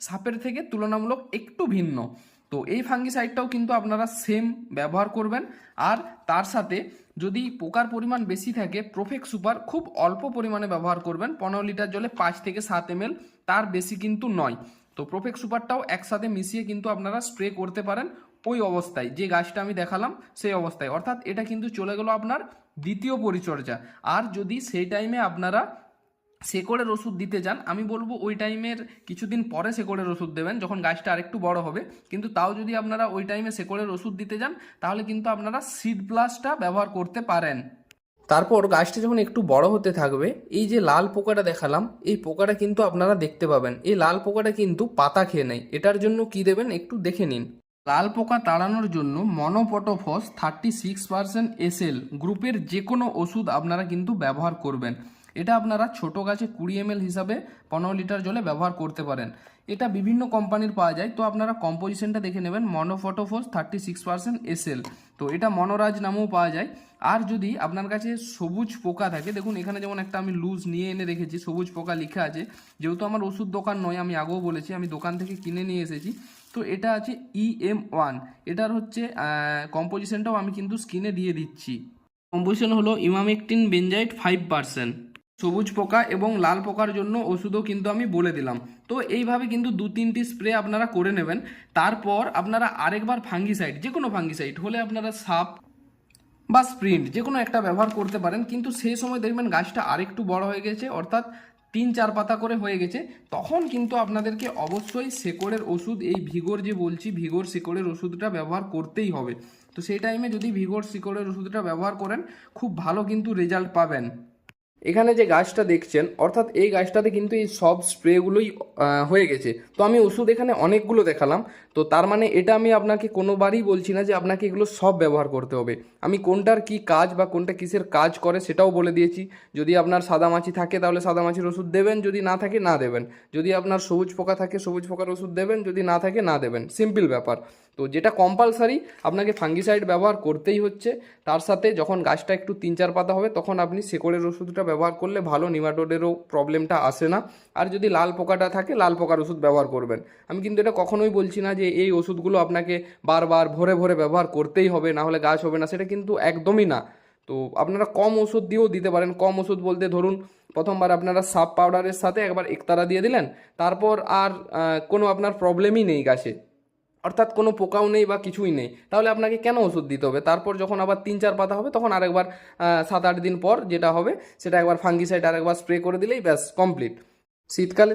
সাপের থেকে তুলনামূলক একটু ভিন্ন। তো এই ফাঙ্গিসাইডটাও কিন্তু আপনারা সেম ব্যবহার করবেন। আর তার সাথে যদি পোকার পরিমাণ বেশি থাকে প্রোফেক্ট সুপার খুব অল্প পরিমাণে ব্যবহার করবেন। পনেরো লিটার জলে পাঁচ থেকে সাত এম তার বেশি কিন্তু নয়। তো প্রোফেক্ট সুপারটাও একসাথে মিশিয়ে কিন্তু আপনারা স্প্রে করতে পারেন ওই অবস্থায়। যে গাছটা আমি দেখালাম, সেই অবস্থায়। অর্থাৎ এটা কিন্তু চলে গেল আপনার দ্বিতীয় পরিচর্যা। আর যদি সেই টাইমে আপনারা শেকড়ের ওষুধ দিতে যান আমি বলব ওই টাইমের কিছুদিন পরে শেকড়ের ওষুধ দেবেন যখন গাছটা আরেকটু বড় হবে। কিন্তু তাও যদি আপনারা ওই টাইমে শেকড়ের ওষুধ দিতে যান তাহলে কিন্তু আপনারা সিড প্লাসটা ব্যবহার করতে পারেন। তারপর গাছটা যখন একটু বড় হতে থাকবে এই যে লাল পোকাটা দেখালাম এই পোকাটা কিন্তু আপনারা দেখতে পাবেন। এই লাল পোকাটা কিন্তু পাতা খেয়ে নেয়। এটার জন্য কি দেবেন একটু দেখে নিন। লাল পোকা তাড়ানোর জন্য monocrotophos thirty six percent SL গ্রুপের যে কোনো ওষুধ আপনারা কিন্তু ব্যবহার করবেন। এটা আপনারা ছোট গাছে কুড়ি এম হিসাবে পনেরো লিটার জলে ব্যবহার করতে পারেন। এটা বিভিন্ন কোম্পানির পাওয়া যায়, তো আপনারা কম্পোজিশনটা দেখে নেবেন। Monocrotophos thirty six percent SL তো এটা মনোরাজ নামেও পাওয়া যায়। আর যদি আপনার কাছে সবুজ পোকা থাকে, দেখুন এখানে যেমন একটা আমি লুজ নিয়ে এনে রেখেছি, সবুজ পোকা লেখা আছে। যেহেতু আমার ওষুধ দোকান নয়, আমি আগেও বলেছি, আমি দোকান থেকে কিনে নিয়ে এসেছি। তো এটা আছে ইএম ওয়ান এটার হচ্ছে কম্পোজিশনটাও আমি কিন্তু স্ক্রিনে দিয়ে দিচ্ছি। কম্পোজিশন হলো ইমামেকটিন বেঞ্জাইট ফাইভ পার্সেন্ট সবুজ পোকা এবং লাল পোকার জন্য ওষুধও কিন্তু আমি বলে দিলাম। তো এইভাবে কিন্তু দু তিনটি স্প্রে আপনারা করে নেবেন। তারপর আপনারা আরেকবার ফাঙ্গিসাইড যে কোনো ফাঙ্গিসাইড, হলে আপনারা সাপ বা স্প্রিন্ট যে কোনো একটা ব্যবহার করতে পারেন। কিন্তু সেই সময় দেখবেন গাছটা আরেকটু বড় হয়ে গেছে, অর্থাৎ তিন চার পাতা করে হয়ে গেছে। তখন কিন্তু আপনাদেরকে অবশ্যই শেকড়ের ওষুধ, এই ভিগোর যে বলছি, ভিগোর শিকড়ের ওষুধটা ব্যবহার করতেই হবে। তো সেই টাইমে যদি ভিগোর শিকড়ের ওষুধটা ব্যবহার করেন, খুব ভালো কিন্তু রেজাল্ট পাবেন। এখানে যে গাছটা দেখছেন, অর্থাৎ এই গাছটাতে কিন্তু এই সব স্প্রেগুলোই হয়ে গেছে। তো আমি ওষুধ এখানে অনেকগুলো দেখালাম। তো তার মানে এটা আমি আপনাকে কোনোবারই বলছি না যে আপনাকে এগুলো সব ব্যবহার করতে হবে। আমি কোনটার কি কাজ বা কোনটা কিসের কাজ করে সেটাও বলে দিয়েছি। যদি আপনার সাদা মাছি থাকে তাহলে সাদা মাছির ওষুধ দেবেন, যদি না থাকে না দেবেন। যদি আপনার সবুজ পোকা থাকে সবুজ পোকার ওষুধ দেবেন, যদি না থাকে না দেবেন। সিম্পল ব্যাপার। তো যেটা কম্পালসারি আপনাকে ফাঙ্গিসাইড ব্যবহার করতেই হচ্ছে। তার সাথে যখন গাছটা একটু তিন চার পাতা হবে, তখন আপনি শেকড়ের ওষুধটা ব্যবহার করলে ভালো, নিমাটোডেরও প্রবলেমটা আসে না। আর যদি লাল পোকাটা থাকে, লাল পোকার ওষুধ ব্যবহার করবেন। আমি কিন্তু এটা কখনোই বলছি না যে এই ওষুধগুলো আপনাকে বারবার ভরে ভরে ব্যবহার করতেই হবে, না হলে গাছ হবে না, সেটা কিন্তু একদমই না। তো আপনারা কম ওষুধ দিয়েও দিতে পারেন। কম ওষুধ বলতে ধরুন, প্রথমবার আপনারা সাপ পাউডারের সাথে একবার একতারা দিয়ে দিলেন, তারপর আর কোনো আপনার প্রবলেমই নেই গাছে। অর্থাৎ কোনো পোকাও নেই বা কিছুই নেই। তাহলে আপনাকে কেন ওষুধ দিতে হবে? তারপর যখন আবার তিন চার পাতা হবে, তখন আরেকবার সাত আট দিন পর যেটা হবে, সেটা একবার ফাঙ্গিসাইড আরেকবার স্প্রে করে দিলেই ব্যাস কমপ্লিট শীতকালে